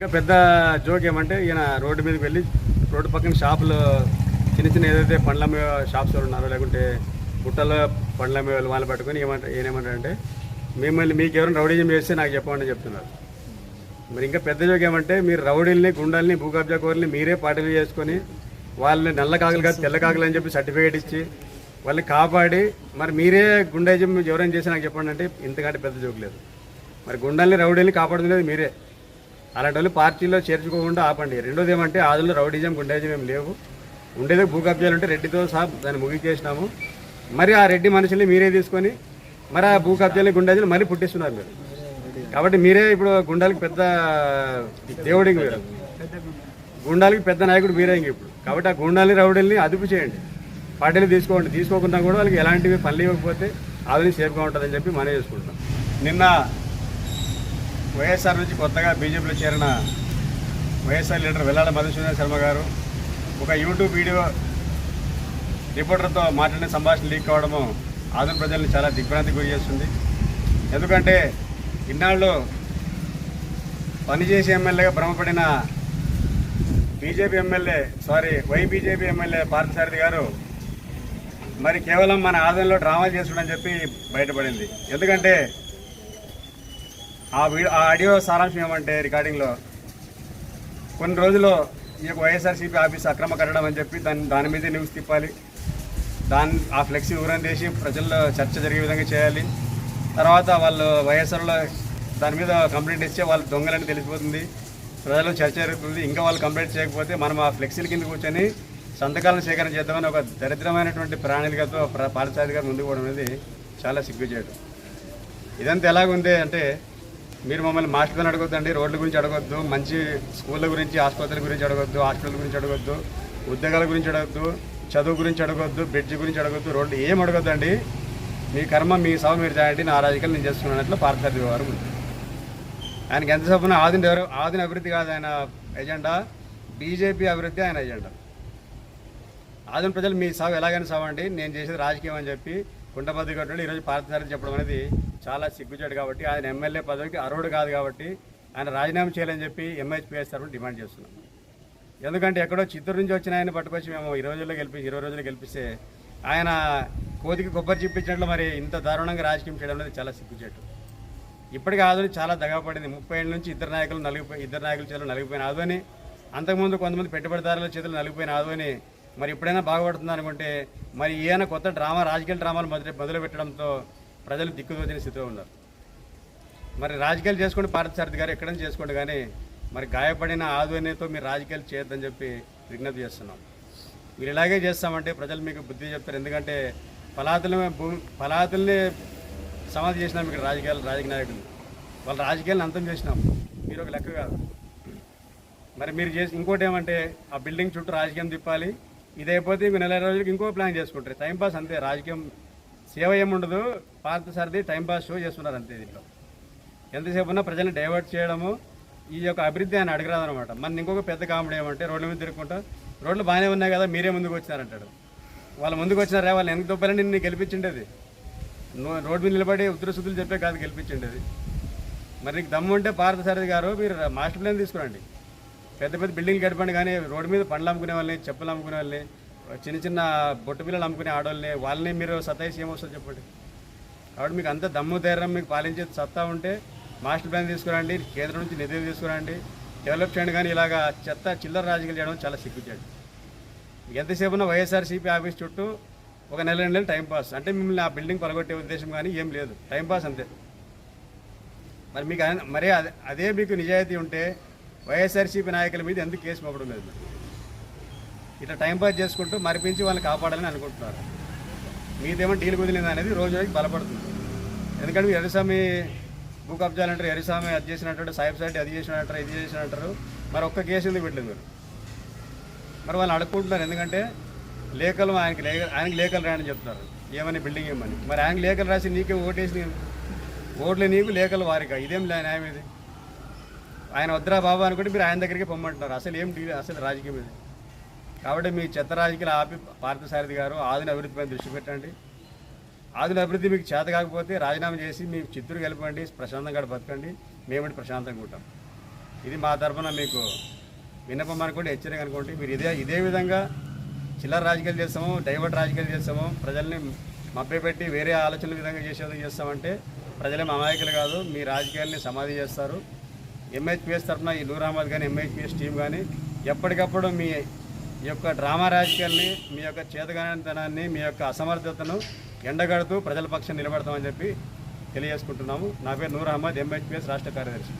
ఇంకా పెద్ద జోక్ ఏమంటే ఈయన రోడ్డు మీదకి వెళ్ళి రోడ్డు పక్కన షాపులు చిన్న చిన్న ఏదైతే పండ్ల షాప్స్ వాళ్ళు ఉన్నారో లేకుంటే బుట్టలో పండ్ల వాళ్ళు పట్టుకొని ఏమంటే ఏమంటారంటే మిమ్మల్ని మీకు ఎవరైనా రౌడీజం చేస్తే నాకు చెప్పండి చెప్తున్నారు. మరి ఇంకా పెద్ద జోక్ ఏమంటే మీరు రౌడీల్ని గుండాల్ని భూకబ్జా కబ్జా మీరే పార్టీలు చేసుకొని వాళ్ళని నల్ల కాకులు కాదు తెల్ల కాకులు అని చెప్పి సర్టిఫికేట్ ఇచ్చి వాళ్ళని కాపాడి మరి మీరే గుండెజం ఎవరైనా చేసి నాకు చెప్పండి అంటే ఇంతకంటే పెద్ద జోక్ లేదు. మరి గుండాల్ని రౌడీల్ని కాపాడుతున్నది మీరే. అలాంటి వాళ్ళు పార్టీలో చేర్చుకోకుండా ఆపండి. రెండోది ఏమంటే ఆదులు రౌడీజం గుండాయిజం ఏం లేవు. ఉండేది భూకబ్జాలు ఉంటే రెడ్డితో సహా దాన్ని ముగించేసినాము. మరి ఆ రెడ్డి మనుషుల్ని మీరే తీసుకొని మరి ఆ భూ కబ్జాలని గుండాయిజం మరీ పుట్టిస్తున్నారు మీరు. కాబట్టి మీరే ఇప్పుడు గుండాలకి పెద్ద దేవుడి మీరు. గుండాలకి పెద్ద నాయకుడు మీరే ఇంక ఇప్పుడు. కాబట్టి ఆ గుండాలని రౌడీల్ని అదుపు చేయండి. పార్టీలు తీసుకోండి. తీసుకోకుండా కూడా వాళ్ళకి ఎలాంటివి పనులు ఇవ్వకపోతే ఆవిని సేఫ్గా ఉంటుందని చెప్పి మనం చేసుకుంటాం నిన్న వైఎస్ఆర్ నుంచి కొత్తగా బీజేపీలో చేరిన వైఎస్ఆర్ లీడర్ వెల్లాడ మధుసూదన్ శర్మ గారు ఒక యూట్యూబ్ వీడియో రిపోర్టర్తో మాట్లాడిన సంభాషణ లీక్ కావడము ఆంధ్ర ప్రజల్ని చాలా దిగ్భ్రాంతికి గురి చేస్తుంది. ఎందుకంటే ఇన్నాళ్ళు పనిచేసే ఎమ్మెల్యేగా భ్రమపడిన BJP MLA sorry Y BJP MLA Parthasarathi గారు మరి కేవలం మన ఆదరణలో డ్రామా చేస్తుండని చెప్పి బయటపడింది. ఎందుకంటే ఆ వీడియో ఆ ఆడియో సారాంశం ఏమంటే రికార్డింగ్లో కొన్ని రోజుల్లో ఈ యొక్క వైఎస్ఆర్సీపీ ఆఫీస్ అక్రమ కట్టడం అని చెప్పి దాని దాని మీదే న్యూస్ తిప్పాలి. దాని ఆ ఫ్లెక్సీ ఊరం చేసి ప్రజల్లో చర్చ జరిగే విధంగా చేయాలి. తర్వాత వాళ్ళు వైఎస్ఆర్లో దాని మీద కంప్లైంట్ ఇస్తే వాళ్ళు దొంగలని తెలిసిపోతుంది. ప్రజల్లో చర్చ జరుగుతుంది. ఇంకా వాళ్ళు కంప్లైంట్ చేయకపోతే మనం ఆ ఫ్లెక్సీల కింద కూర్చొని సంతకాలను సేకరణ చేద్దామని ఒక దరిద్రమైనటువంటి ప్రణాళికతో ప్ర- పాలసారి ముందుకు పోవడం అనేది చాలా సిగ్గుచేటు. ఇదంతా ఎలాగుంది అంటే మీరు మమ్మల్ని మాస్టర్ని అడగొద్దండి రోడ్ల గురించి అడగొద్దు మంచి స్కూళ్ళ గురించి ఆసుపత్రుల గురించి అడగొద్దు హాస్పిటల్ గురించి అడగొద్దు ఉద్యోగాల గురించి అడగొద్దు చదువు గురించి అడగొద్దు బ్రిడ్జ్ గురించి అడగొద్దు రోడ్లు ఏం అడగొద్దండి? మీ కర్మ మీ సభ మీరు చేయండి నా రాజకీయాలు నేను చేస్తున్నట్లు పార్థసారథి వారు ఆయనకి ఎంత చొప్పున ఆదిన ఆదిన అభివృద్ధి కాదు ఆయన ఎజెండా బీజేపీ అభివృద్ధి ఆయన ఎజెండా. ఆదిన ప్రజలు మీ సాగు ఎలాగైనా సావండి నేను చేసేది రాజకీయం అని చెప్పి కుంటబద్ది కట్టడం ఈరోజు పార్థసారథి చెప్పడం అనేది చాలా సిగ్గుచేటు కాబట్టి ఆయన ఎమ్మెల్యే పదవికి అర్హుడు కాదు కాబట్టి ఆయన రాజీనామా చేయాలని చెప్పి ఎంహెచ్పిఎస్ తరఫున డిమాండ్ చేస్తున్నాం. ఎందుకంటే ఎక్కడో చిత్తూరు నుంచి వచ్చిన ఆయన పట్టుకొచ్చి మేము ఇరవై రోజుల్లో గెలిపి ఇరవై రోజులు గెలిపిస్తే ఆయన కోతికి కొబ్బరి చిప్పించినట్లు మరి ఇంత దారుణంగా రాజకీయం చేయడం అనేది చాలా సిగ్గుచేటు. ఇప్పటికీ ఆధుని చాలా దగాపడింది ముప్పై ఏళ్ళ నుంచి ఇద్దరు నాయకులు నలిగిపోయి ఇద్దరు నాయకుల చేతులు నలిగిపోయిన ఆధుని అంతకుముందు కొంతమంది పెట్టుబడిదారుల చేతులు నలిగిపోయిన ఆధుని మరి ఎప్పుడైనా బాగుపడుతుంది అనుకుంటే మరి ఈయన కొత్త డ్రామా రాజకీయ డ్రామాలు మొదలు మొదలు పెట్టడంతో ప్రజలు దిక్కుదోచిన స్థితిలో ఉన్నారు. మరి రాజకీయాలు చేసుకోండి పార్థసారథి గారు ఎక్కడైనా చేసుకోండి కానీ మరి గాయపడిన ఆధునేతో మీరు రాజకీయాలు చేయొద్దని చెప్పి విజ్ఞప్తి చేస్తున్నాం. మీరు ఇలాగే చేస్తామంటే ప్రజలు మీకు బుద్ధి చెప్తారు. ఎందుకంటే ఫలాతుల భూమి ఫలాతుల్ని సమాధి చేసినాం ఇక్కడ రాజకీయాలు రాజకీయ నాయకులు. వాళ్ళ రాజకీయాలను అంతం చేసినాం. మీరు ఒక లెక్క కాదు. మరి మీరు చేసి ఇంకోటి ఏమంటే ఆ బిల్డింగ్ చుట్టూ రాజకీయం తిప్పాలి. ఇది అయిపోతే ఇంకో నెల రోజులకి ఇంకో ప్లాన్ చేసుకుంటారు. టైంపాస్ అంతే రాజకీయం సేవ ఏముండదు పార్థసారథి టైంపాస్ షో చేస్తున్నారు అంతే దీంట్లో. ఎంతసేపు ఉన్నా ప్రజల్ని డైవర్ట్ చేయడము ఈ యొక్క అభివృద్ధి ఆయన అడగరాదనమాట. మన ఇంకొక పెద్ద కామెడీ ఏమంటే రోడ్ల మీద తిరుగుకుంటా రోడ్లు బాగానే ఉన్నాయి కదా మీరే ముందుకు వచ్చినారంటాడు. వాళ్ళు ముందుకు వచ్చినారా? వాళ్ళు ఎంత దొబ్బాలని నిన్ను గెలిపించిండేది. నువ్వు రోడ్డు మీద నిలబడి ఉత్తరశుద్ధులు చెప్పే కాదు గెలిపించిండేది. మరి నీకు దమ్ము ఉంటే పార్థసారథి గారు మీరు మాస్టర్ ప్లాన్ తీసుకురండి. పెద్ద పెద్ద బిల్డింగ్లు కట్టండి కానీ రోడ్డు మీద పండ్లు అమ్ముకునే వాళ్ళని చెప్పులు అమ్ముకునే వాళ్ళని చిన్న చిన్న బొట్టు పిల్లలు అమ్ముకునే ఆడవాళ్ళని వాళ్ళని మీరు సతాయిసి ఏమొస్తుందో చెప్పండి? కాబట్టి మీకు అంత దమ్ము ధైర్యం మీకు పాలించే సత్తా ఉంటే మాస్టర్ ప్లాన్ తీసుకురండి కేంద్రం నుంచి నిధులు తీసుకురండి డెవలప్ చేయండి కానీ ఇలాగా చెత్త చిల్లర రాజకీయాలు చేయడం చాలా సిగ్గుచేయండి ఎంతసేపు ఉన్న వైఎస్ఆర్సీపీ ఆఫీస్ చుట్టూ ఒక నెల రెండు నెలలు టైంపాస్ అంటే మిమ్మల్ని ఆ బిల్డింగ్ పలగొట్టే ఉద్దేశం కానీ ఏం లేదు. టైంపాస్ అంతే. మరి మీకు అన- మరే అదే అదే మీకు నిజాయితీ ఉంటే వైఎస్ఆర్సీపీ నాయకుల మీద ఎందుకు కేసు మోపడం లేదు? ఇట్లా టైంపాస్ చేసుకుంటూ మరిపించి వాళ్ళని కాపాడాలని అనుకుంటున్నారు. మీదేమో డీల్ కుదిలింది అనేది రోజు రోజుకి బలపడుతుంది. ఎందుకంటే మీరు ఎరిసామి భూ కబ్జాలు అంటారు ఎరిసామి అది చేసినట్టు సాహిబ్ సైడ్ అది చేసినట్టారు ఇది చేసినట్టారు మరి ఒక్క కేసు ఎందుకు పెట్టలేదు మీరు? మరి వాళ్ళు అడుక్కుంటున్నారు ఎందుకంటే లేఖలు ఆయనకి లేఖ ఆయనకి లేఖలు రాయని చెప్తారు ఏమని బిల్డింగ్ ఏమని? మరి ఆయనకి లేఖలు రాసి నీకే ఓటేసి ఓట్లు నీకు లేఖలు వారిగా ఇదేం న్యాయం ఇది? ఆయన వద్దురా బాబు అనుకుంటే మీరు ఆయన దగ్గరికి పొమ్మంటున్నారు. అసలు ఏం డీల్ అసలు రాజకీయం ఇది? కాబట్టి మీ చెత్త రాజకీయాలు ఆపి పార్థసారథి గారు ఆదిన అభివృద్ధిపై దృష్టి పెట్టండి. ఆదిన అభివృద్ధి మీకు చేత కాకపోతే రాజీనామా చేసి మీ చిత్తూరు గెలపండి ప్రశాంతంగా బతకండి. మేము ప్రశాంతంగా ఉంటాం. ఇది మా తరఫున మీకు విన్నపం అనుకోండి హెచ్చరిక అనుకోండి. మీరు ఇదే ఇదే విధంగా చిల్లర రాజకీయాలు చేస్తాము డైవర్ట్ రాజకీయాలు చేస్తాము. ప్రజల్ని మభ్యపెట్టి వేరే ఆలోచనల విధంగా చేసేది చేస్తామంటే ప్రజలేం అమాయకులు కాదు. మీ రాజకీయాల్ని సమాధి చేస్తారు. ఎంహెచ్పిఎస్ తరఫున ఈ నూర్ అహ్మద్ కానీ ఎంహెచ్పిఎస్ టీం కానీ ఎప్పటికప్పుడు మీ యొక్క డ్రామా రాజకీయాల్ని మీ యొక్క చేతగానితనాన్ని మీ యొక్క అసమర్థతను ఎండగడుతూ ప్రజల పక్షం నిలబడతామని చెప్పి తెలియజేసుకుంటున్నాము. నా పేరు నూర్ అహ్మద్ ఎంహెచ్పిఎస్ రాష్ట్ర కార్యదర్శి.